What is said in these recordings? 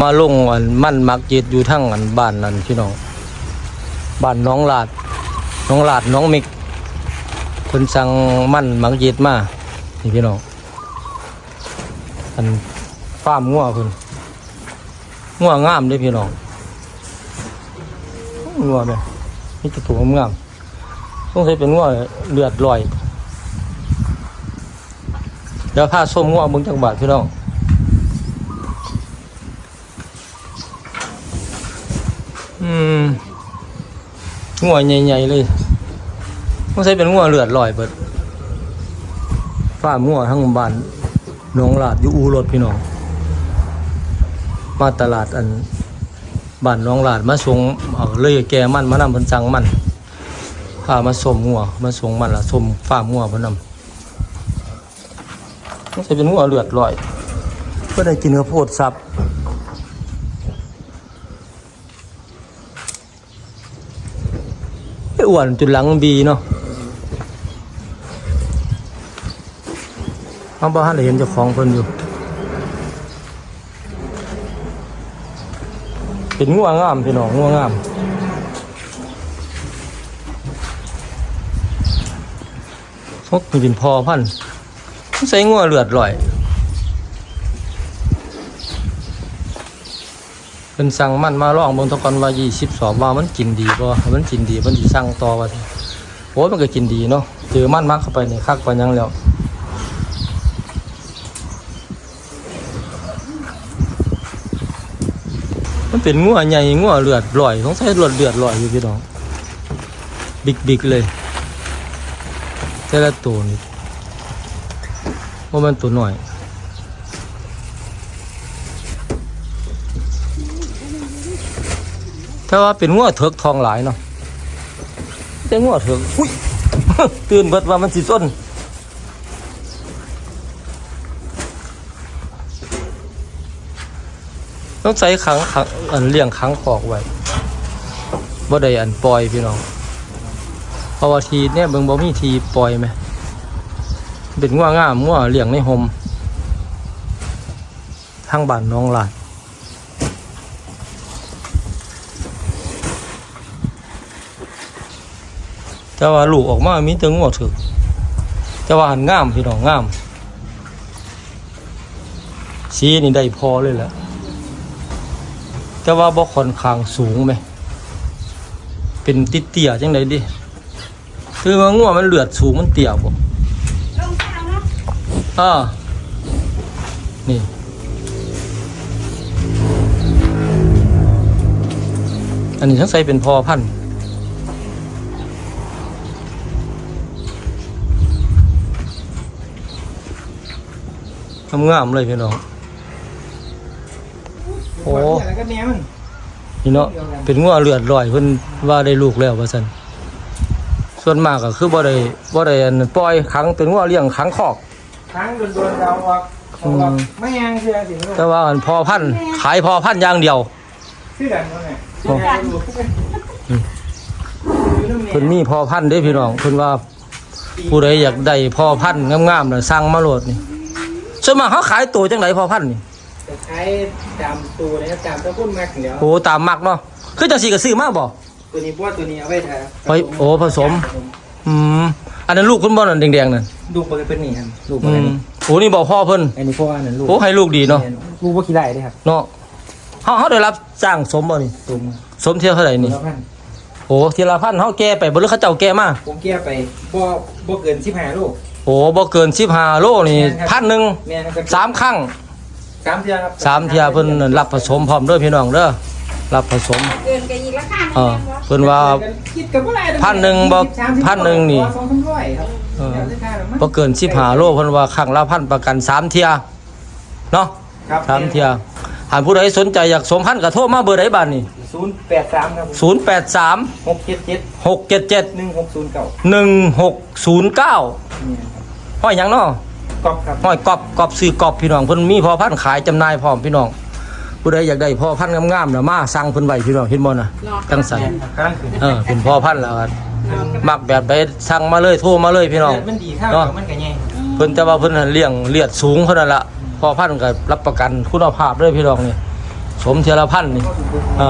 มาลงอันมั่นมักจิตอยู่ทั้งอันบ้านนั้นพี่น้องบ้านน้องลาดน้องลาดน้องมิกเพิ่นสั่งมั่นมักจิตมานี่พี่น้องอันฟาร์มงัวเพิ่นงัวงามเด้พี่น้องงัวแม่นี่จะถูกงามต้องใช้เป็นงัวเลือดลอยเดี๋ยวพาส้มงัวเบิ่งจังบาทพี่น้อง อืมงัวใหญ่ๆเลยต้องใช้เป็นงัวเลือดลอยเบิดฝ้างัวทั้งบ้านหนองลาดอยู่อูรถพี่น้อง มาตลาดอันบ้านหน้องลาดมาส่งเอาเลยแกมันมานำเพิ่นสั่งมันพามาสมงัวมาส่งมันละส่มฟาร์มงัวเพิ่นนำต้องใช้เป็นงัวเลือดลอยเพื่อได้กินข้าวโพดสับ อ้วนจุดหลังบีเนาะเอาบ้านเห็นเจ้าของเพิ่นอยู่ เป็นงัวงงามพี่น้องงัวงงามพวกนี่เป็นพอพันใส่งัวเลือดลอย เป็นสั่งมันมาลองเบิ่งตะกอนว่า20สอบว่ามันกินดีบ่มันกินดีมันสิสั่งต่อว่าโอ้ยมันก็กินดีเนาะเจอมันมักเข้าไปนี่คักปยังแล้วมันเป็นงัวใหญ่งัวเลือดลอยต้องใช้เลือดเลือดลอยอยู่พี่น้องบิ๊กบิ๊กเลยแต่ละตัวนี่ว่ามันตัวหน่อย ถ้าว่าเป็นงัวเถิกทองหลายเนาะแต่งัวเถิกอุ้ยตื่นเบิดว่ามันสิส้นต้องใส่ขังขังอันเลี้ยงขังขอกไว้บ่ได้อันปล่อยพี่น้องเพราะว่าทีเนี่ยเบิ่งบ่มีทีปล่อยไหมเป็นงัวงามงัวเลี้ยงในโฮมทางบ้านน้องลาด แต่ว่าลูกออกมามีแต่งัวถึกแต่ว่าหันงามพี่น้องงามสีนี่ได้พอเลยแหละแต่ว่าบ่ค่อนข้างสูงไหม เป็นติดเตี่ยจังไดดิคือว่างัวมันเลือดสูงมันเตี่ยบ่อ่านี่อันนี้ทั้งใส่เป็นพอพันธุ์ งามๆเลยพี่น้อง โอ้ แล้วก็แม่มันนี่เนาะเป็นงัวเลือดลอยเพิ่นว่าได้ลูกแล้วว่าซั่นส่วนมากก็คือบ่ได้บ่ได้อันปล่อยขังเป็นงัวเลี้ยงขังคอกทั้งโดนๆเราออกออกอืม ไม่ยังเชื่อสิลูกแต่ว่าอันพอพันธุ์ขายพอพันธุ์อย่างเดียว ชื่อดังเขาเนี่ยโอ้เพิ่นมีพอพันธุ์เด้พี่น้องเพิ่นว่าผู้ใดอยากได้พอพันธุ์งามๆน่ะสั่งมาโลดนี่ ส่วนมากเขาขายตัวจังไดพอพันธุ์นี่จะใช้ตามตัวนะครับตามตะพุ่นมากเดี๋ยวโอ้ตามมักเนาะคือจังซี่ก็ซื้อมาบ่ตัวนี้พวกตัวนี้เอาไว้ทาไว้โอ้ผสม อืมอันนั้นลูกคุณบ่นั่นแดงๆนั่นลูกมันเป็นนี่ครับลูกอืมันมโอ้นี่บอกพ่อเพิ่นอันนี้พวกอันนั้นลูกโอ้ให้ลูกดีเนาะลูกว่าขี้ได้ด้วยครับเนาะเฮาเฮาได้รับจ้างสมบ่นี่ตรงสมเที่ยวเท่าไหร่นี่แล้วพันโอ้ทีละพันเฮาแก่ไปบ่หรือเขาเจ้าแก่มาผมเกี้ยไปบ่บ่เกินสิบห้าลูก โอ้บ่เกิน15โลนี่พันหนึงแม่นะครับสามครั้งสามเทียครับสามเที่ยเพิ่นรับผสมพร้อมเด้อพี่น้องเด้อรับผสมเกินกันอีกราคาเออเพิ่นว่า คิดกับว่าอะไรพันหนึ่งบ่พันหนึ่งนี่ สองพันร้อยครับเออแล้วราคาแบบมันบ่เกิน15โลเพิ่นว่าครั้งละพันประกันสามเที่ยเนาะครับสามเที่ย หากผู้ใดสนใจอยากสมพันธุ์ก็โทรมาเบอร์ใดบ้านนี่ศูนย์แปดสามครับผม083หกเจ็ดเจ็ด677หนึ่งหกศูนย์เก้าหนึ่งหกศูนย์เก้าเนี่ยครับห้อยหยังเนาะก๊อปครับห้อยกอบกอบซื้อกอบพี่น้องเพิ่นมีพอพันธุ์ขายจำหน่ายพร้อมพี่น้อง ผู้ใดอยากได้พอพันธุ์งามๆน่ะมาสั่งเพิ่นไว้พี่น้องเห็นบ่น่ะจังใส่กำลังขึ้นเออเป็นพอพันธุ์แล้วกันมักแบบใดสั่งมาเลยโทรมาเลยพี่น้องมันดีข้าวเนาะมันก็ใหญ่เพิ่นจะว่าเพิ่นเลี้ยงเลือดสูงเท่านั้นละ พอพันธุ์ก็รับประกันคุณภาพเลยพี่น้องนี่สมเทยละพันนี่อ่า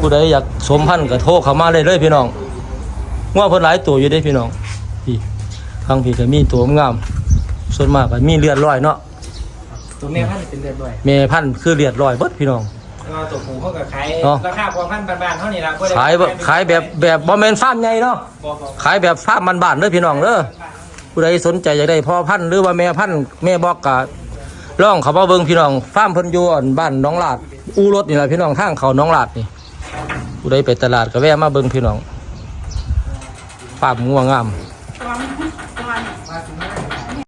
ผู้ใดอยากสมพันธุ์ก็โทรเข้ามาเลยเลยพี่น้องงัวเพิ่นหลายตัวอยู่เด้พี่น้องพี่ทางพี่ก็มีตัวงาม ส่วนมากก็มีเลือดร้อยเนาะตัวแม่พันธุ์เป็นเลือดด้วยแม่พันธุ์คือเลือดร้อยเบิดพี่น้อง แล้วก็ตัวผูเขาก็ขายเนาะ ราคาพอพันธุ์บ้านๆเท่านี้ละบ่ได้ขายแบบขายแบบแบบบ่แม่นฟาร์มใหญ่เนาะ บ่บ่ขายแบบฟาร์มบ้านๆเด้อพี่น้องเด้อผู้ใดสนใจอยากได้พ่อพันธุ์หรือว่าแม่พันธุ์แม่บอกกะ ลองเขามาเบิ่งพี่น้องฟาร์มเพิ่นอยู่อั่นบ้านน้องลาด อูรถนี่แหละพี่น้องทางเขาน้องลาดนี่ผู้ใดไปตลาดก็แวะมาเบิ่งพี่น้องฟาร์มง่วงาม